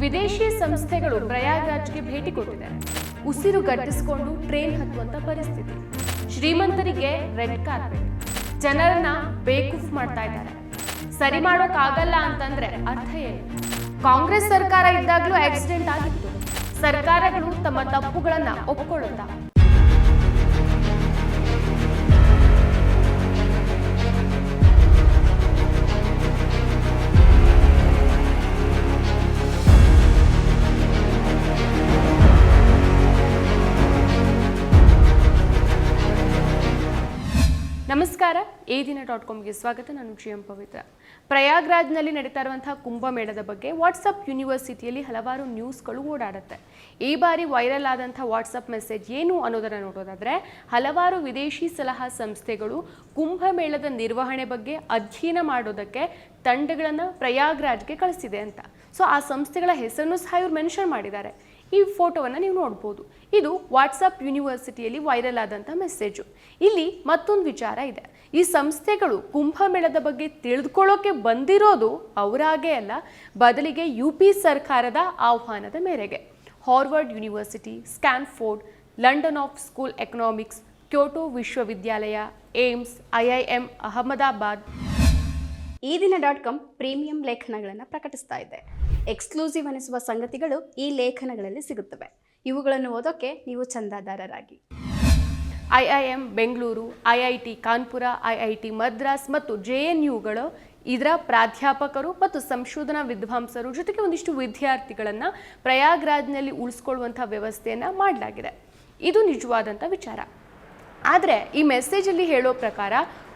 ವಿದೇಶಿ ಸಂಸ್ಥೆಗಳು ಪ್ರಯಾಗ್ರಾಜ್ಗೆ ಭೇಟಿ ಕೊಟ್ಟಿದೆ. ಉಸಿರು ಗಟ್ಟಿಸಿಕೊಂಡು ಟ್ರೈನ್ ಹತ್ತುವಂತ ಪರಿಸ್ಥಿತಿ. ಶ್ರೀಮಂತರಿಗೆ ರೆಡ್ ಕಾರ್ಪೆಟ್. ಜನರನ್ನ ಬೇಕುಫ್ ಮಾಡ್ತಾ ಇದ್ದಾರೆ. ಸರಿ ಮಾಡೋಕ್ಕಾಗಲ್ಲ ಅಂತಂದ್ರೆ ಅರ್ಥ ಏನು? ಕಾಂಗ್ರೆಸ್ ಸರ್ಕಾರ ಇದ್ದಾಗಲೂ ಆಕ್ಸಿಡೆಂಟ್ ಆಗಿತ್ತು. ಸರ್ಕಾರಗಳು ತಮ್ಮ ತಪ್ಪುಗಳನ್ನ ಒಪ್ಕೊಳ್ಳುತ್ತಾ ನಮಸ್ಕಾರ ಈ ದಿನ ಡಾಟ್ ಕಾಮ್ಗೆ ಸ್ವಾಗತ, ನಾನು ಎಂ ಪವಿತ್ರ. ಪ್ರಯಾಗ್ರಾಜ್ನಲ್ಲಿ ನಡೀತಾ ಇರುವಂತಹ ಕುಂಭಮೇಳದ ಬಗ್ಗೆ ವಾಟ್ಸಪ್ ಯೂನಿವರ್ಸಿಟಿಯಲ್ಲಿ ಹಲವಾರು ನ್ಯೂಸ್ಗಳು ಓಡಾಡುತ್ತೆ. ಈ ಬಾರಿ ವೈರಲ್ ಆದಂಥ ವಾಟ್ಸಪ್ ಮೆಸೇಜ್ ಏನು ಅನ್ನೋದನ್ನು ನೋಡೋದಾದ್ರೆ, ಹಲವಾರು ವಿದೇಶಿ ಸಲಹಾ ಸಂಸ್ಥೆಗಳು ಕುಂಭಮೇಳದ ನಿರ್ವಹಣೆ ಬಗ್ಗೆ ಅಧ್ಯಯನ ಮಾಡೋದಕ್ಕೆ ತಂಡಗಳನ್ನು ಪ್ರಯಾಗ್ರಾಜ್ಗೆ ಕಳಿಸಿದೆ ಅಂತ. ಸೊ ಆ ಸಂಸ್ಥೆಗಳ ಹೆಸರನ್ನು ಸಹ ಇವರು ಮೆನ್ಷನ್ ಮಾಡಿದ್ದಾರೆ. ಈ ಫೋಟೋವನ್ನು ನೀವು ನೋಡ್ಬೋದು. ಇದು ವಾಟ್ಸಪ್ ಯೂನಿವರ್ಸಿಟಿಯಲ್ಲಿ ವೈರಲ್ ಆದಂಥ ಮೆಸೇಜು ಇಲ್ಲಿ ಮತ್ತೊಂದು ವಿಚಾರ ಇದೆ. ಈ ಸಂಸ್ಥೆಗಳು ಕುಂಭಮೇಳದ ಬಗ್ಗೆ ತಿಳಿದುಕೊಳ್ಳೋಕೆ ಬಂದಿರೋದು ಅವರಾಗೇ ಅಲ್ಲ, ಬದಲಿಗೆ ಯು ಪಿ ಸರ್ಕಾರದ ಆಹ್ವಾನದ ಮೇರೆಗೆ. Harvard university Stanford London of school economics, Kyoto ವಿಶ್ವವಿದ್ಯಾಲಯ, ಏಮ್ಸ್ ಐಐಎಂ ಅಹಮದಾಬಾದ್. ಈ ದಿನ ಡಾಟ್ ಕಾಮ್ ಪ್ರೀಮಿಯಂ ಲೇಖನಗಳನ್ನು ಪ್ರಕಟಿಸ್ತಾ ಇದೆ. ಎಕ್ಸ್ಕ್ಲೂಸಿವ್ ಅನಿಸುವ ಸಂಗತಿಗಳು ಈ ಲೇಖನಗಳಲ್ಲಿ ಸಿಗುತ್ತವೆ. ಇವುಗಳನ್ನು ಓದೋಕೆ ನೀವು ಚಂದಾದಾರರಾಗಿ. IIM Bengaluru IIT Kanpur IIT Madras ಮತ್ತು ಜೆ ಎನ್ ಯುಗಳು ಇದರ ಪ್ರಾಧ್ಯಾಪಕರು ಮತ್ತು ಸಂಶೋಧನಾ ವಿದ್ವಾಂಸರು ಜೊತೆಗೆ ಒಂದಿಷ್ಟು ವಿದ್ಯಾರ್ಥಿಗಳನ್ನು ಪ್ರಯಾಗ್ರಾಜ್ನಲ್ಲಿ ಉಳಿಸ್ಕೊಳ್ಳುವಂಥ ವ್ಯವಸ್ಥೆಯನ್ನು ಮಾಡಲಾಗಿದೆ. ಇದು ನಿಜವಾದಂಥ ವಿಚಾರ. ಆದರೆ ಈ ಮೆಸೇಜಲ್ಲಿ ಹೇಳೋ ಪ್ರಕಾರ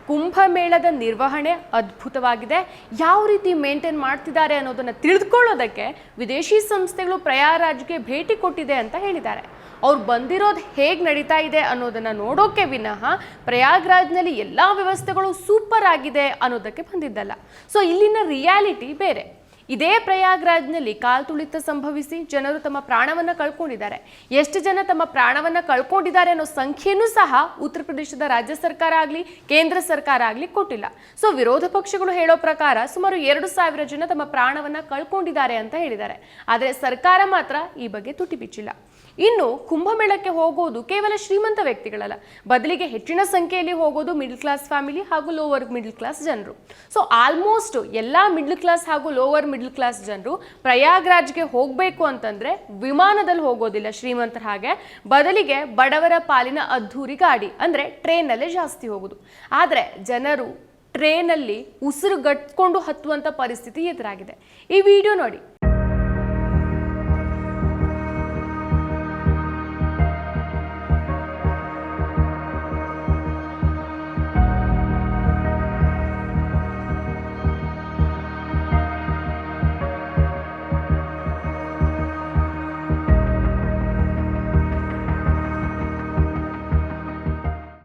ಕುಂಭಮೇಳದ ನಿರ್ವಹಣೆ ಅದ್ಭುತವಾಗಿದೆ. ಯಾವ ರೀತಿ ಮೇಂಟೈನ್ ಮಾಡ್ತಿದ್ದಾರೆ ಅನ್ನೋದನ್ನು ತಿಳಿದುಕೊಳ್ಳೋದಕ್ಕೆ ವಿದೇಶಿ ಸಂಸ್ಥೆಗಳು ಪ್ರಯಾರಾಜ್ಗೆ ಭೇಟಿ ಕೊಟ್ಟಿದೆ ಅಂತ ಹೇಳಿದ್ದಾರೆ. ಅವ್ರು ಬಂದಿರೋದು ಹೇಗೆ ನಡೀತಾ ಇದೆ ಅನ್ನೋದನ್ನು ನೋಡೋಕೆ ವಿನಃ ಪ್ರಯಾಗ್ರಾಜ್ನಲ್ಲಿ ಎಲ್ಲ ವ್ಯವಸ್ಥೆಗಳು ಸೂಪರ್ ಆಗಿದೆ ಅನ್ನೋದಕ್ಕೆ ಬಂದಿದ್ದಲ್ಲ. ಸೊ ಇಲ್ಲಿನ ರಿಯಾಲಿಟಿ ಬೇರೆ. ಇದೇ ಪ್ರಯಾಗ್ರಾಜ್ನಲ್ಲಿ ಕಾಲ್ತುಳಿತ ಸಂಭವಿಸಿ ಜನರು ತಮ್ಮ ಪ್ರಾಣವನ್ನ ಕಳ್ಕೊಂಡಿದ್ದಾರೆ. ಎಷ್ಟು ಜನ ತಮ್ಮ ಪ್ರಾಣವನ್ನ ಕಳ್ಕೊಂಡಿದ್ದಾರೆ ಅನ್ನೋ ಸಂಖ್ಯೆನೂ ಸಹ ಉತ್ತರ ಪ್ರದೇಶದ ರಾಜ್ಯ ಸರ್ಕಾರ ಆಗಲಿ, ಕೇಂದ್ರ ಸರ್ಕಾರ ಆಗಲಿ ಕೊಟ್ಟಿಲ್ಲ. ಸೊ, ವಿರೋಧ ಪಕ್ಷಗಳು ಹೇಳೋ ಪ್ರಕಾರ ಸುಮಾರು ಎರಡು ಸಾವಿರ ಜನ ತಮ್ಮ ಪ್ರಾಣವನ್ನ ಕಳ್ಕೊಂಡಿದ್ದಾರೆ ಅಂತ ಹೇಳಿದ್ದಾರೆ. ಆದರೆ ಸರ್ಕಾರ ಮಾತ್ರ ಈ ಬಗ್ಗೆ ತುಟಿ ಬಿಚ್ಚಿಲ್ಲ ಇನ್ನು ಕುಂಭಮೇಳಕ್ಕೆ ಹೋಗೋದು ಕೇವಲ ಶ್ರೀಮಂತ ವ್ಯಕ್ತಿಗಳಲ್ಲ. ಬದಲಿಗೆ ಹೆಚ್ಚಿನ ಸಂಖ್ಯೆಯಲ್ಲಿ ಹೋಗೋದು ಮಿಡ್ಲ್ ಕ್ಲಾಸ್ ಫ್ಯಾಮಿಲಿ ಹಾಗೂ ಲೋವರ್ ಮಿಡ್ಲ್ ಕ್ಲಾಸ್ ಜನರು. ಸೊ ಆಲ್ಮೋಸ್ಟ್ ಎಲ್ಲ ಮಿಡ್ಲ್ ಕ್ಲಾಸ್ ಹಾಗೂ ಲೋವರ್ ಮಿಡ್ಲ್ ಕ್ಲಾಸ್ ಜನರು ಪ್ರಯಾಗ್ರಾಜ್ಗೆ ಹೋಗಬೇಕು ಅಂತಂದ್ರೆ ವಿಮಾನದಲ್ಲಿ ಹೋಗೋದಿಲ್ಲ ಶ್ರೀಮಂತರ ಹಾಗೆ. ಬದಲಿಗೆ ಬಡವರ ಪಾಲಿನ ಅದ್ಧೂರಿ ಗಾಡಿ, ಅಂದ್ರೆ ಟ್ರೈನಲ್ಲೇ ಜಾಸ್ತಿ ಹೋಗೋದು. ಆದರೆ ಜನರು ಟ್ರೈನಲ್ಲಿ ಉಸಿರುಗಟ್ಕೊಂಡು ಹತ್ತುವಂಥ ಪರಿಸ್ಥಿತಿ ಎದುರಾಗಿದೆ. ಈ ವಿಡಿಯೋ ನೋಡಿ.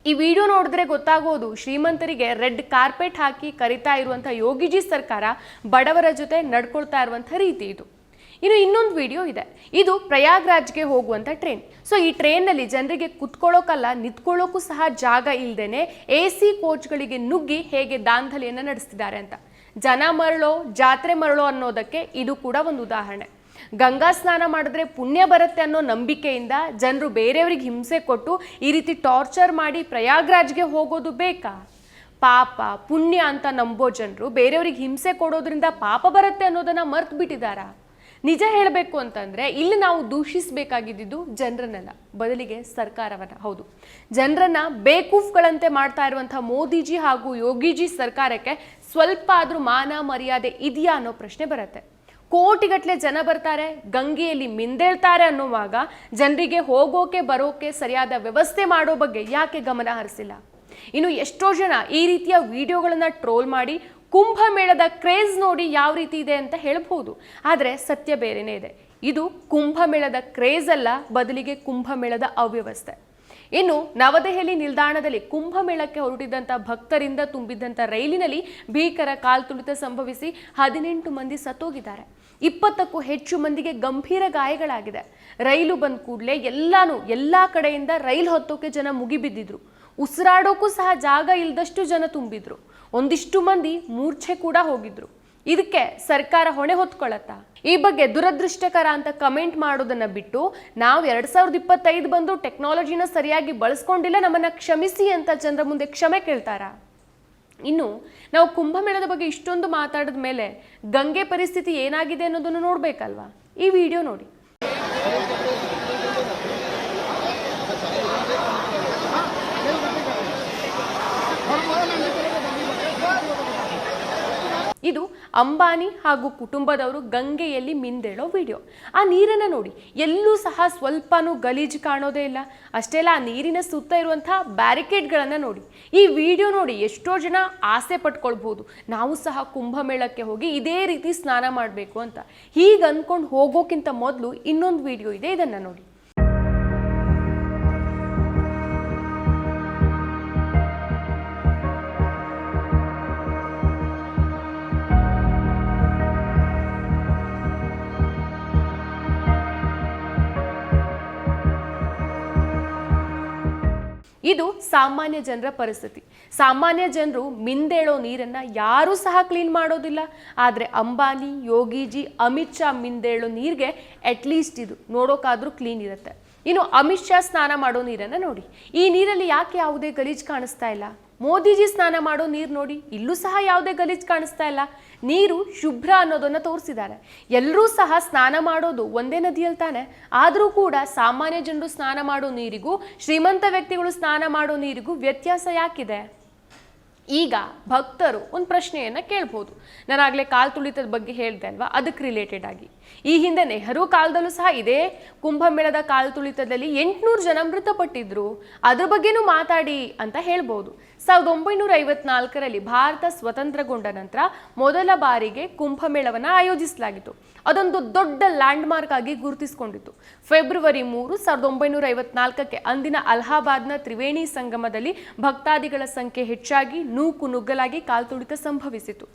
ಈ ವಿಡಿಯೋ ನೋಡಿದ್ರೆ ಗೊತ್ತಾಗೋದು, ಶ್ರೀಮಂತರಿಗೆ ರೆಡ್ ಕಾರ್ಪೆಟ್ ಹಾಕಿ ಕರಿತಾ ಇರುವಂಥ ಯೋಗಿಜಿ ಸರ್ಕಾರ ಬಡವರ ಜೊತೆ ನಡ್ಕೊಳ್ತಾ ಇರುವಂಥ ರೀತಿ ಇದು. ಇನ್ನು ಇನ್ನೊಂದು ವಿಡಿಯೋ ಇದೆ. ಇದು ಪ್ರಯಾಗ್ರಾಜ್ಗೆ ಹೋಗುವಂಥ ಟ್ರೈನ್. ಸೊ, ಈ ಟ್ರೈನ್ನಲ್ಲಿ ಜನರಿಗೆ ಕುತ್ಕೊಳ್ಳೋಕಲ್ಲ ನಿಂತ್ಕೊಳ್ಳೋಕ್ಕೂ ಸಹ ಜಾಗ ಇಲ್ಲದೇನೆ ಎ ಸಿ ಕೋಚ್ಗಳಿಗೆ ನುಗ್ಗಿ ಹೇಗೆ ದಾಂಧಲೆಯನ್ನು ನಡೆಸ್ತಿದ್ದಾರೆ ಅಂತ. ಜನ ಮರಳೋ, ಜಾತ್ರೆ ಮರಳೋ ಅನ್ನೋದಕ್ಕೆ ಇದು ಕೂಡ ಒಂದು ಉದಾಹರಣೆ. ಗಂಗಾ ಸ್ನಾನ ಮಾಡಿದ್ರೆ ಪುಣ್ಯ ಬರುತ್ತೆ ಅನ್ನೋ ನಂಬಿಕೆಯಿಂದ ಜನರು ಬೇರೆಯವ್ರಿಗೆ ಹಿಂಸೆ ಕೊಟ್ಟು ಈ ರೀತಿ ಟಾರ್ಚರ್ ಮಾಡಿ ಪ್ರಯಾಗ್ರಾಜ್ಗೆ ಹೋಗೋದು ಬೇಕಾ? ಪಾಪ, ಪುಣ್ಯ ಅಂತ ನಂಬೋ ಜನರು ಬೇರೆಯವ್ರಿಗೆ ಹಿಂಸೆ ಕೊಡೋದ್ರಿಂದ ಪಾಪ ಬರುತ್ತೆ ಅನ್ನೋದನ್ನ ಮರ್ತು ಬಿಟ್ಟಿದ್ದಾರಾ ನಿಜ ಹೇಳಬೇಕು ಅಂತಂದ್ರೆ ಇಲ್ಲಿ ನಾವು ದೂಷಿಸಬೇಕಾಗಿದ್ದು ಜನರನ್ನೆಲ್ಲ. ಬದಲಿಗೆ ಸರ್ಕಾರವನ್ನ. ಹೌದು. ಜನರನ್ನ ಬೇಕೂಫ್ಗಳಂತೆ ಮಾಡ್ತಾ ಇರುವಂತಹ ಮೋದಿಜಿ ಹಾಗೂ ಯೋಗಿಜಿ ಸರ್ಕಾರಕ್ಕೆ ಸ್ವಲ್ಪ ಆದರೂ ಮಾನ ಮರ್ಯಾದೆ ಇದೆಯಾ ಅನ್ನೋ ಪ್ರಶ್ನೆ ಬರುತ್ತೆ. ಕೋಟಿಗಟ್ಟಲೆ ಜನ ಬರ್ತಾರೆ, ಗಂಗೆಯಲ್ಲಿ ಮಿಂದೇಳ್ತಾರೆ ಅನ್ನುವಾಗ ಜನರಿಗೆ ಹೋಗೋಕೆ ಬರೋಕೆ ಸರಿಯಾದ ವ್ಯವಸ್ಥೆ ಮಾಡೋ ಬಗ್ಗೆ ಯಾಕೆ ಗಮನ ಹರಿಸಿಲ್ಲ? ಇನ್ನು ಎಷ್ಟೋ ಜನ ಈ ರೀತಿಯ ವಿಡಿಯೋಗಳನ್ನು ಟ್ರೋಲ್ ಮಾಡಿ ಕುಂಭಮೇಳದ ಕ್ರೇಜ್ ನೋಡಿ ಯಾವ ರೀತಿ ಇದೆ ಅಂತ ಹೇಳ್ಬೋದು ಆದರೆ ಸತ್ಯ ಬೇರೆನೇ ಇದೆ. ಇದು ಕುಂಭಮೇಳದ ಕ್ರೇಜ್ ಅಲ್ಲ, ಬದಲಿಗೆ ಕುಂಭಮೇಳದ ಅವ್ಯವಸ್ಥೆ. ಇನ್ನು ನವದೆಹಲಿ ನಿಲ್ದಾಣದಲ್ಲಿ ಕುಂಭಮೇಳಕ್ಕೆ ಹೊರಟಿದ್ದಂಥ ಭಕ್ತರಿಂದ ತುಂಬಿದ್ದಂಥ ರೈಲಿನಲ್ಲಿ ಭೀಕರ ಕಾಲ್ತುಳಿತ ಸಂಭವಿಸಿ ಹದಿನೆಂಟು ಮಂದಿ ಸತ್ತೋಗಿದ್ದಾರೆ. ಇಪ್ಪತ್ತಕ್ಕೂ ಹೆಚ್ಚು ಮಂದಿಗೆ ಗಂಭೀರ ಗಾಯಗಳಾಗಿದೆ. ರೈಲು ಬಂದ ಕೂಡಲೇ ಎಲ್ಲಾನು, ಎಲ್ಲ ಕಡೆಯಿಂದ ರೈಲು ಹೊತ್ತೋಕೆ ಜನ ಮುಗಿಬಿದ್ದಿದ್ರು. ಉಸಿರಾಡೋಕ್ಕೂ ಸಹ ಜಾಗ ಇಲ್ಲದಷ್ಟು ಜನ ತುಂಬಿದ್ರು. ಒಂದಿಷ್ಟು ಮಂದಿ ಮೂರ್ಛೆ ಕೂಡ ಹೋಗಿದ್ರು. ಇದಕ್ಕೆ ಸರ್ಕಾರ ಹೊಣೆ ಹೊತ್ಕೊಳ್ಳತ್ತಾ ಈ ಬಗ್ಗೆ ದುರದೃಷ್ಟಕರ ಅಂತ ಕಮೆಂಟ್ ಮಾಡೋದನ್ನ ಬಿಟ್ಟು, ನಾವು ಎರಡ್ ಸಾವಿರದ ಇಪ್ಪತ್ತೈದು ಬಂದು ಟೆಕ್ನಾಲಜಿನ ಸರಿಯಾಗಿ ಬಳಸ್ಕೊಂಡಿಲ್ಲ, ನಮ್ಮನ್ನ ಕ್ಷಮಿಸಿ ಅಂತ ಜನರ ಮುಂದೆ ಕ್ಷಮೆ ಕೇಳ್ತಾರಾ? ಇನ್ನು ನಾವು ಕುಂಭಮೇಳದ ಬಗ್ಗೆ ಇಷ್ಟೊಂದು ಮಾತಾಡಿದ ಮೇಲೆ ಗಂಗೆ ಪರಿಸ್ಥಿತಿ ಏನಾಗಿದೆ ಅನ್ನೋದನ್ನು ನೋಡಬೇಕಲ್ವಾ? ಈ ವಿಡಿಯೋ ನೋಡಿ. ಇದು ಅಂಬಾನಿ ಹಾಗೂ ಕುಟುಂಬದವರು ಗಂಗೆಯಲ್ಲಿ ಮಿಂದೇಳೋ ವಿಡಿಯೋ. ಆ ನೀರನ್ನು ನೋಡಿ, ಎಲ್ಲೂ ಸಹ ಸ್ವಲ್ಪನೂ ಗಲೀಜು ಕಾಣೋದೇ ಇಲ್ಲ. ಅಷ್ಟೇ ಅಲ್ಲ ಆ ನೀರಿನ ಸುತ್ತ ಇರುವಂಥ ಬ್ಯಾರಿಕೇಡ್ಗಳನ್ನು ನೋಡಿ. ಈ ವಿಡಿಯೋ ನೋಡಿ ಎಷ್ಟೋ ಜನ ಆಸೆ ಪಟ್ಕೊಳ್ಬೋದು ನಾವು ಸಹ ಕುಂಭಮೇಳಕ್ಕೆ ಹೋಗಿ ಇದೇ ರೀತಿ ಸ್ನಾನ ಮಾಡಬೇಕು ಅಂತ. ಹೀಗೆ ಅಂದ್ಕೊಂಡು ಹೋಗೋಕ್ಕಿಂತ ಮೊದಲು ಇನ್ನೊಂದು ವಿಡಿಯೋ ಇದೆ, ಇದನ್ನು ನೋಡಿ. ಇದು ಸಾಮಾನ್ಯ ಜನರ ಪರಿಸ್ಥಿತಿ. ಸಾಮಾನ್ಯ ಜನರು ಮಿಂದೇಳೋ ನೀರನ್ನ ಯಾರೂ ಸಹ ಕ್ಲೀನ್ ಮಾಡೋದಿಲ್ಲ. ಆದರೆ ಅಂಬಾನಿ, ಯೋಗೀಜಿ, ಅಮಿತ್ ಶಾ ಮಿಂದೇಳೋ ನೀರಿಗೆ ಅಟ್ಲೀಸ್ಟ್ ಇದು ನೋಡೋಕಾದ್ರೂ ಕ್ಲೀನ್ ಇರುತ್ತೆ. ಇನ್ನು ಅಮಿತ್ ಶಾ ಸ್ನಾನ ಮಾಡೋ ನೀರನ್ನು ನೋಡಿ. ಈ ನೀರಲ್ಲಿ ಯಾಕೆ ಯಾವುದೇ ಗಲೀಜು ಕಾಣಿಸ್ತಾ ಇಲ್ಲ? ಮೋದಿಜಿ ಸ್ನಾನ ಮಾಡೋ ನೀರು ನೋಡಿ ಇಲ್ಲೂ ಸಹ ಯಾವುದೇ ಗಲೀಜು ಕಾಣಿಸ್ತಾ ಇಲ್ಲ. ನೀರು ಶುಭ್ರ ಅನ್ನೋದನ್ನು ತೋರಿಸಿದ್ದಾರೆ. ಎಲ್ಲರೂ ಸಹ ಸ್ನಾನ ಮಾಡೋದು ಒಂದೇ ನದಿಯಲ್ಲಿ ತಾನೆ. ಆದರೂ ಕೂಡ ಸಾಮಾನ್ಯ ಜನರು ಸ್ನಾನ ಮಾಡೋ ನೀರಿಗೂ, ಶ್ರೀಮಂತ ವ್ಯಕ್ತಿಗಳು ಸ್ನಾನ ಮಾಡೋ ನೀರಿಗೂ ವ್ಯತ್ಯಾಸ ಯಾಕಿದೆ? ಈಗ ಭಕ್ತರು ಒಂದು ಪ್ರಶ್ನೆಯನ್ನು ಕೇಳ್ಬೋದು. ನಾನು ಆಗಲೇ ಕಾಲ್ ತುಳಿತದ ಬಗ್ಗೆ ಹೇಳಿದೆ ಅಲ್ವಾ? ಅದಕ್ಕೆ ರಿಲೇಟೆಡ್ ಆಗಿ. ಈ ಹಿಂದೆ ನೆಹರು ಕಾಲದಲ್ಲೂ ಸಹ ಇದೇ ಕುಂಭಮೇಳದ ಕಾಲು ತುಳಿತದಲ್ಲಿ ಎಂಟುನೂರು ಜನ ಮೃತಪಟ್ಟಿದ್ರು. ಅದ್ರ ಬಗ್ಗೆನೂ ಮಾತಾಡಿ ಅಂತ ಹೇಳ್ಬೋದು. ಸಾವಿರದ ಒಂಬೈನೂರ ಐವತ್ನಾಲ್ಕರಲ್ಲಿ ಭಾರತ ಸ್ವತಂತ್ರಗೊಂಡ ನಂತರ ಮೊದಲ ಬಾರಿಗೆ ಕುಂಭಮೇಳವನ್ನು ಆಯೋಜಿಸಲಾಗಿತ್ತು. ಅದೊಂದು ದೊಡ್ಡ ಲ್ಯಾಂಡ್ ಮಾರ್ಕ್ ಆಗಿ ಗುರುತಿಸಿಕೊಂಡಿತ್ತು. ಫೆಬ್ರವರಿ ಮೂರು, ಸಾವಿರದ ಒಂಬೈನೂರ ಐವತ್ನಾಲ್ಕಕ್ಕೆ ಅಂದಿನ ಅಲಹಾಬಾದ್ನ ತ್ರಿವೇಣಿ ಸಂಗಮದಲ್ಲಿ ಭಕ್ತಾದಿಗಳ ಸಂಖ್ಯೆ ಹೆಚ್ಚಾಗಿ ನೂಕು ನುಗ್ಗಲಾಗಿ ಕಾಲ್ತುಳಿತ ಸಂಭವಿಸಿತು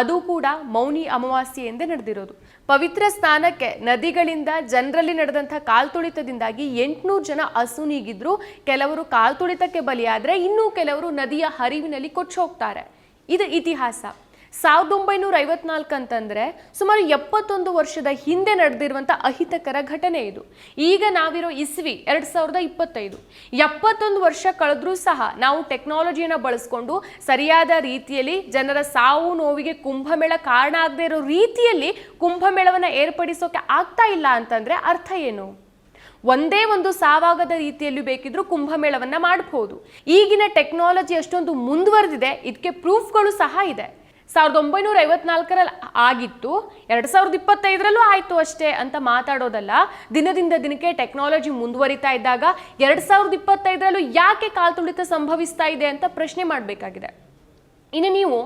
ಅದು ಕೂಡ ಮೌನಿ ಅಮಾವಾಸ್ಯೆ ಎಂದೇ ನಡೆದಿರೋದು. ಪವಿತ್ರ ಸ್ನಾನಕ್ಕೆ ನದಿಗಳಿಂದ ಜನರಲ್ಲಿ ನಡೆದಂಥ ಕಾಲ್ತುಳಿತದಿಂದಾಗಿ ಎಂಟುನೂರು ಜನ ಅಸುನೀಗಿದ್ರು. ಕೆಲವರು ಕಾಲ್ತುಳಿತಕ್ಕೆ ಬಲಿಯಾದ್ರೆ ಇನ್ನೂ ಕೆಲವರು ನದಿಯ ಹರಿವಿನಲ್ಲಿ ಕೊಚ್ಚಿ ಹೋಗ್ತಾರೆ ಇದು ಇತಿಹಾಸ. ಸಾವಿರದ ಒಂಬೈನೂರ ಐವತ್ನಾಲ್ಕು ಅಂತಂದ್ರೆ ಸುಮಾರು ಎಪ್ಪತ್ತೊಂದು ವರ್ಷದ ಹಿಂದೆ ನಡೆದಿರುವಂಥ ಅಹಿತಕರ ಘಟನೆ ಇದು. ಈಗ ನಾವಿರೋ ಇಸ್ವಿ ಎರಡು ಸಾವಿರದ ಇಪ್ಪತ್ತೈದು. ಎಪ್ಪತ್ತೊಂದು ವರ್ಷ ಕಳೆದ್ರೂ ಸಹ ನಾವು ಟೆಕ್ನಾಲಜಿಯನ್ನು ಬಳಸ್ಕೊಂಡು ಸರಿಯಾದ ರೀತಿಯಲ್ಲಿ ಜನರ ಸಾವು ನೋವಿಗೆ ಕುಂಭಮೇಳ ಕಾರಣ ಆಗದೇ ಇರೋ ರೀತಿಯಲ್ಲಿ ಕುಂಭಮೇಳವನ್ನು ಏರ್ಪಡಿಸೋಕೆ ಆಗ್ತಾ ಇಲ್ಲ ಅಂತಂದರೆ ಅರ್ಥ ಏನು? ಒಂದೇ ಒಂದು ಸಾವಾಗದ ರೀತಿಯಲ್ಲಿ ಬೇಕಿದ್ರು ಕುಂಭಮೇಳವನ್ನ ಮಾಡಬಹುದು ಈಗಿನ ಟೆಕ್ನಾಲಜಿ ಅಷ್ಟೊಂದು ಮುಂದುವರೆದಿದೆ. ಇದಕ್ಕೆ ಪ್ರೂಫ್ಗಳು ಸಹ ಇದೆ. ಸಾವಿರದ ಒಂಬೈನೂರ ಐವತ್ನಾಲ್ಕರಲ್ಲಿ ಆಗಿತ್ತು. ಎರಡು ಸಾವಿರದ ಇಪ್ಪತ್ತೈದರಲ್ಲೂ ಆಯಿತು ಅಷ್ಟೇ ಅಂತ ಮಾತಾಡೋದಲ್ಲ. ದಿನದಿಂದ ದಿನಕ್ಕೆ ಟೆಕ್ನಾಲಜಿ ಮುಂದುವರಿತಾ ಇದ್ದಾಗ ಎರಡು ಸಾವಿರದ ಇಪ್ಪತ್ತೈದರಲ್ಲೂ ಯಾಕೆ ಕಾಲ್ತುಳಿತ ಸಂಭವಿಸ್ತಾ ಇದೆ ಅಂತ ಪ್ರಶ್ನೆ ಮಾಡಬೇಕಾಗಿದೆ. ಇನ್ನು ನೀವು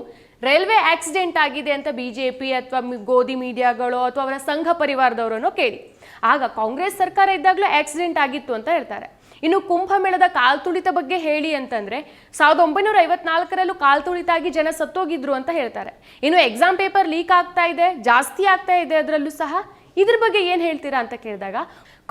ರೈಲ್ವೆ ಆಕ್ಸಿಡೆಂಟ್ ಆಗಿದೆ ಅಂತ ಬಿಜೆಪಿ ಅಥವಾ ಗೋಧಿ ಮೀಡಿಯಾಗಳು ಅಥವಾ ಅವರ ಸಂಘ ಪರಿವಾರದವರನ್ನು ಕೇಳಿ. ಆಗ ಕಾಂಗ್ರೆಸ್ ಸರ್ಕಾರ ಇದ್ದಾಗಲೂ ಆಕ್ಸಿಡೆಂಟ್ ಆಗಿತ್ತು ಅಂತ ಹೇಳ್ತಾರೆ. ಇನ್ನು ಕುಂಭಮೇಳದ ಕಾಲ್ತುಳಿತ ಬಗ್ಗೆ ಹೇಳಿ ಅಂತಂದ್ರೆ, ಸಾವಿರದ ಒಂಬೈನೂರ ಐವತ್ನಾಲ್ಕರಲ್ಲೂ ಕಾಲ್ತುಳಿತ ಆಗಿ ಜನ ಸತ್ತೋಗಿದ್ರು ಅಂತ ಹೇಳ್ತಾರೆ. ಇನ್ನು ಎಕ್ಸಾಮ್ ಪೇಪರ್ ಲೀಕ್ ಆಗ್ತಾ ಇದೆ, ಜಾಸ್ತಿ ಆಗ್ತಾ ಇದೆ ಅದರಲ್ಲೂ ಸಹ ಇದ್ರ ಬಗ್ಗೆ ಏನು ಹೇಳ್ತೀರಾ ಅಂತ ಕೇಳಿದಾಗ,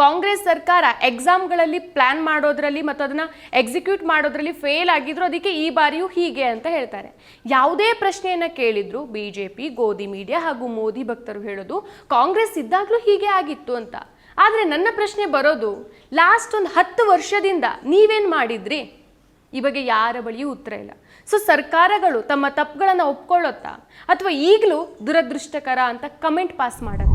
ಕಾಂಗ್ರೆಸ್ ಸರ್ಕಾರ ಎಕ್ಸಾಮ್ಗಳಲ್ಲಿ ಪ್ಲಾನ್ ಮಾಡೋದ್ರಲ್ಲಿ ಮತ್ತು ಅದನ್ನ ಎಕ್ಸಿಕ್ಯೂಟ್ ಮಾಡೋದ್ರಲ್ಲಿ ಫೇಲ್ ಆಗಿದ್ರು ಅದಕ್ಕೆ ಈ ಬಾರಿಯೂ ಹೀಗೆ ಅಂತ ಹೇಳ್ತಾರೆ. ಯಾವುದೇ ಪ್ರಶ್ನೆಯನ್ನ ಕೇಳಿದ್ರು B J P Godi media ಹಾಗೂ ಮೋದಿ ಭಕ್ತರು ಹೇಳೋದು, ಕಾಂಗ್ರೆಸ್ ಇದ್ದಾಗಲೂ ಹೀಗೆ ಆಗಿತ್ತು ಅಂತ. ಆದರೆ ನನ್ನ ಪ್ರಶ್ನೆ ಬರೋದು ಲಾಸ್ಟ್ ಒಂದು ಹತ್ತು ವರ್ಷದಿಂದ ನೀವೇನು ಮಾಡಿದ್ರಿ? ಈ ಬಗ್ಗೆ ಯಾರ ಬಳಿಯೂ ಉತ್ತರ ಇಲ್ಲ. ಸೊ ಸರ್ಕಾರಗಳು ತಮ್ಮ ತಪ್ಪುಗಳನ್ನು ಒಪ್ಕೊಳ್ಳುತ್ತಾ, ಅಥವಾ ಈಗಲೂ ದುರದೃಷ್ಟಕರ ಅಂತ ಕಮೆಂಟ್ ಪಾಸ್ ಮಾಡತ್ತಾ?